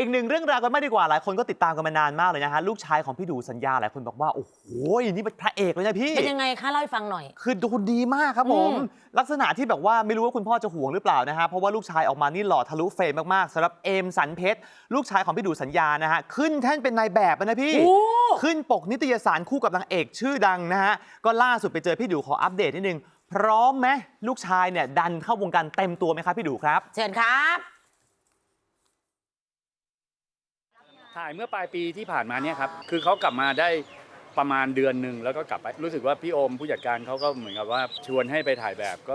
อีกหนึ่งเรื่องราวกันไม่ดีกว่าหลายคนก็ติดตามกันมานานมากเลยนะฮะลูกชายของพี่ดูสัญญาหลายคนบอกว่าโอ้โหนี่เป็นพระเอกเลยนะพี่ เป็นยังไงคะเล่าให้ฟังหน่อย คือดูดีมากครับผมอืมลักษณะที่แบบว่าไม่รู้ว่าคุณพ่อจะห่วงหรือเปล่านะฮะเพราะว่าลูกชายออกมานี่หล่อทะลุเฟรมมากๆสำหรับเอมสันเพชรลูกชายของพี่ดูสัญญานะฮะขึ้นแท่นเป็นนายแบบแล้วนะพี่โอ้ขึ้นปกนิตยสารคู่กับนางเอกชื่อดังนะฮะก็ล่าสุดไปเจอพี่ดูขออัปเดตนิดนึงพร้อมไหมลูกชายเนี่ยดันเข้าวงการเต็มตัวไหมครับพี่ดูครับ เชิญครับ ถ่ายเมื่อปลายปีที่ผ่านมาเนี่ยครับคือเขากลับมาได้ประมาณเดือนหนึ่งแล้วก็กลับไปรู้สึกว่าพี่โอมผู้จัดการเขาก็เหมือนกับว่าชวนให้ไปถ่ายแบบก็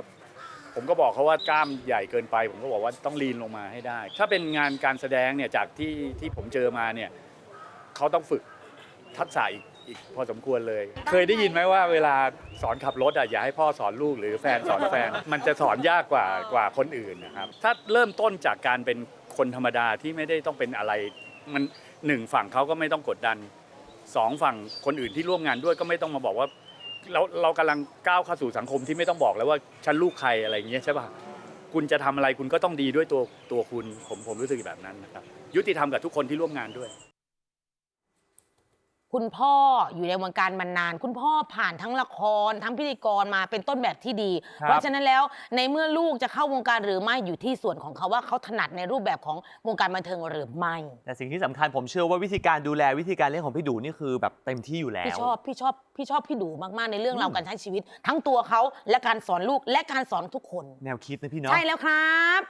ผมก็บอกเขาว่ากล้ามใหญ่เกินไป ผมก็บอกว่าต้องลีนลงมาให้ได้ ถ้าเป็นงานการแสดงเนี่ยจากที่ที่ผมเจอมาเนี่ยเขาต้องฝึกทักษะอีกอีกพอสมควรเลย เคยได้ยินไหมว่าเวลาสอนขับรถอะอย่าให้พ่อสอนลูกหรือแฟนสอนแฟน มันจะสอนยากกว่ากว่าคนอื่นนะครับ ถ้าเริ่มต้นจากการเป็นคนธรรมดาที่ไม่ได้ต้องเป็นอะไร มันหนึ่งฝั่งเขาก็ไม่ต้องกดดันสองฝั่งคนอื่นที่ร่วมงานด้วยก็ไม่ต้องมาบอกว่า เราเรากำลังก้าวเข้าสู่สังคมที่ไม่ต้องบอกแล้วว่าฉันลูกใครอะไรอย่างเงี้ยใช่ป่ะคุณจะทำอะไรคุณก็ต้องดีด้วยตัวตัวคุณผมผมรู้สึกแบบนั้นนะครับยุติธรรมกับทุกคนที่ร่วมงานด้วย คุณพ่ออยู่ในวงการมานาน คุณพ่อผ่านทั้งละคร ทั้งพิธีกรมาเป็นต้นแบบที่ดีครับเพราะฉะนั้นแล้วในเมื่อลูกจะเข้าวงการหรือไม่อยู่ที่ส่วนของเขาว่าเขาถนัดในรูปแบบของวงการบันเทิงหรือไม่ แต่สิ่งที่สำคัญผมเชื่อว่าวิธีการดูแลวิธีการเลี้ยงของพี่ดูนี่คือแบบเต็มที่อยู่แล้ว พี่ชอบพี่ชอบพี่ชอบพี่ดูมากๆในเรื่องราวอืมการใช้ชีวิต ทั้งตัวเขาและการสอนลูกและการสอนทุกคน แนวคิดนะพี่เนาะ ใช่แล้วครับ